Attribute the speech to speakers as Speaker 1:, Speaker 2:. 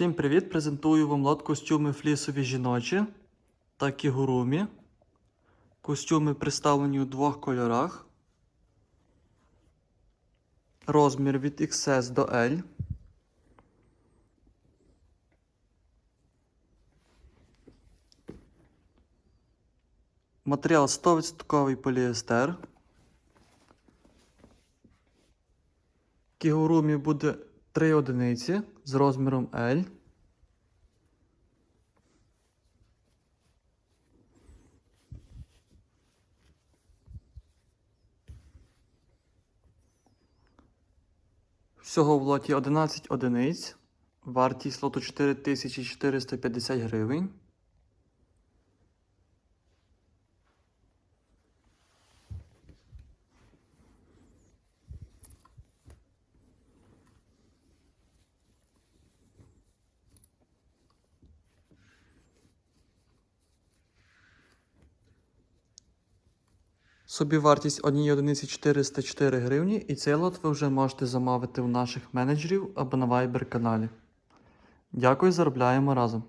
Speaker 1: Всім привіт! Презентую вам лот костюми флісові жіночі та кігурумі. Костюми представлені у двох кольорах. Розмір від XS до L. Матеріал 100% поліестер. Кігурумі буде 3 одиниці з розміром L. Всього в лоті 11 одиниць. Вартість лоту 4450 гривень. Собівартість однієї одиниці 404 гривні, і цей лот ви вже можете замовити у наших менеджерів або на Viber каналі. Дякую, заробляємо разом.